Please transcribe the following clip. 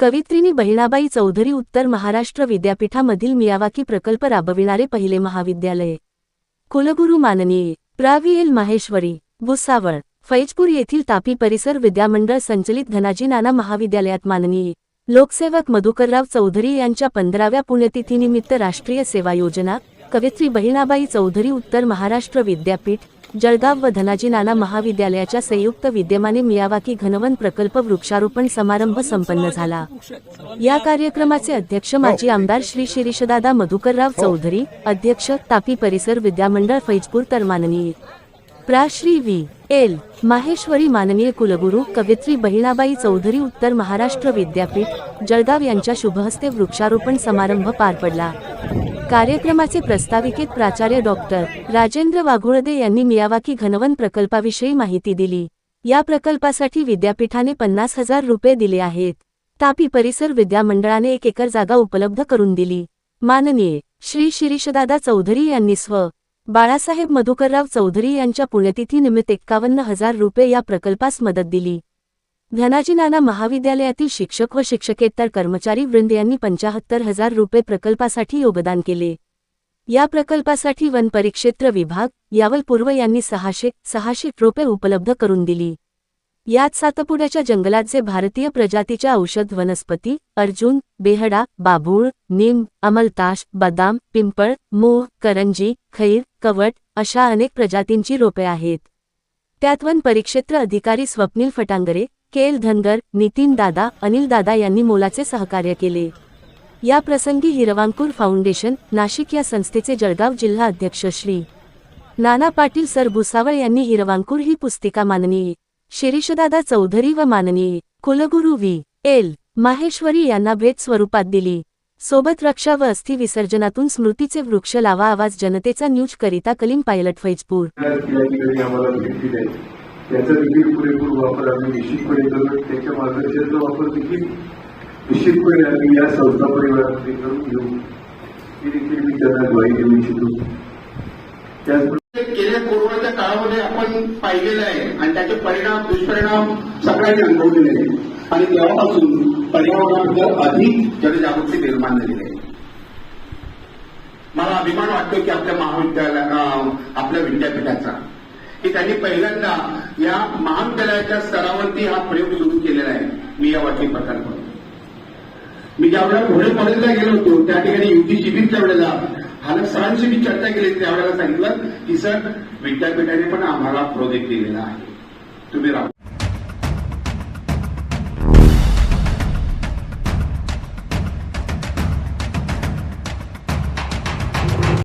कवित्रीनी बहिणाबाई चौधरी उत्तर महाराष्ट्र विद्यापीठामधील मियावाकी प्रकल्प राबविणारे पहिले महाविद्यालय. कुलगुरू माननीय प्रा एल. माहेश्वरी भुसावळ फैजपूर येथील तापी परिसर विद्यामंडळ संचलित धनाजी नाना महाविद्यालयात माननीय लोकसेवक मधुकरराव चौधरी यांच्या पंधराव्या पुण्यतिथीनिमित्त राष्ट्रीय सेवा योजना कवित्री बहिणाबाई चौधरी उत्तर महाराष्ट्र विद्यापीठ जळगाव व धनाजी नाना महाविद्यालयाच्या संयुक्त विद्यमाने मियावाकी घनवन प्रकल्प वृक्षारोपण समारंभ संपन्न झाला. या कार्यक्रमाचे अध्यक्ष माजी आमदार श्री शिरीषदादा मधुकरराव चौधरी अध्यक्ष तापी परिसर विद्यामंडळ फैजपूर तर माननीय प्रा. श्री व्ही. एल. माहेश्वरी माननीय कुलगुरू कवित्री बहिणाबाई चौधरी उत्तर महाराष्ट्र विद्यापीठ जळगाव यांच्या शुभहस्ते वृक्षारोपण समारंभ पार पडला. कार्यक्रमाचे प्रस्ताविकेत प्राचार्य डॉक्टर राजेंद्र वाघोळदे यांनी मियावाकी घनवन प्रकल्पाविषयी माहिती दिली. या प्रकल्पासाठी विद्यापीठाने पन्नास हजार रुपये दिले आहेत. तापी परिसर विद्यामंडळाने एक एकर जागा उपलब्ध करून दिली. माननीय श्री शिरीषदादा चौधरी यांनी स्व. बाळासाहेब मधुकरराव चौधरी यांच्या पुण्यतिथीनिमित्त एक्कावन्न हजार रुपये या प्रकल्पास मदत दिली. धनाजी नाना महाविद्यालयातील शिक्षक व शिक्षकेतर कर्मचारी वृंद यांनी पंचाहत्तर हजार रुपये प्रकल्पासाठी योगदान केले. या प्रकल्पासाठी वन परिक्षेत्र विभाग यावल पूर्व यांनी सहाशे सहाशे रुपये उपलब्ध करून दिली. यात सातपुड्याच्या जंगलात जे भारतीय प्रजातीच्या औषध वनस्पती अर्जुन बेहडा बाभूळ निम अमलताश बदाम पिंपळ मोह करंजी खैर कवट अशा अनेक प्रजातींची रोपे आहेत. त्यात वन परिक्षेत्र अधिकारी स्वप्नील फटांगरे के एल धनगर नितीन दादा अनिल दादा यांनी मोलाचे सहकार्य केले. या प्रसंगी हिरवांकूर फाउंडेशन नाशिक या संस्थेचे जळगाव जिल्हा अध्यक्ष श्री. नाना पाटील सर भुसावळ यांनी हिरवांकूर ही पुस्तिका माननीय. शिरीषदादा चौधरी व माननीय. कुलगुरू व्ही. एल. माहेश्वरी यांना भेट स्वरूपात दिली. सोबत रक्षा व अस्थि विसर्जनातून स्मृतीचे वृक्ष लावा आवाज जनतेचा न्यूज करिता कलीम पायलट फैजपूर. त्याचा देखील पुरेपूर वापर आम्ही निश्चितपणे करू. त्याच्या मार्गदर्शनाचा वापर देखील निश्चितपणे आम्ही या संस्था परिवारामध्ये करून घेऊ. ही देखील मी त्यांना ग्वाही देऊ इच्छितो. गेल्या कोरोनाच्या काळामध्ये आपण पाहिलेलं आहे आणि त्याचे परिणाम दुष्परिणाम सगळ्यांनी अनुभवलेले आहेत. आणि तेव्हापासून पर्यावरणाबद्दल अधिक जनजागृती निर्माण झालेली आहे. मला अभिमान वाटतो की आपल्या महाविद्यालया आपल्या विद्यापीठाचा की त्यांनी पहिल्यांदा या महाविद्यालयाच्या स्तरावरती हा प्रयोग सुरू केलेला आहे. मी या वाटी प्रकल्प मी ज्यावेळेला पुढे कॉलेजला गेलो होतो त्या ठिकाणी युती शिबिरच्या वेळेला हालक सरांशी मी चर्चा केली. त्यावेळेला सांगितलं की सर विद्यापीठाने पण आम्हाला प्रोजेक्ट दिलेला आहे. तुम्ही राहू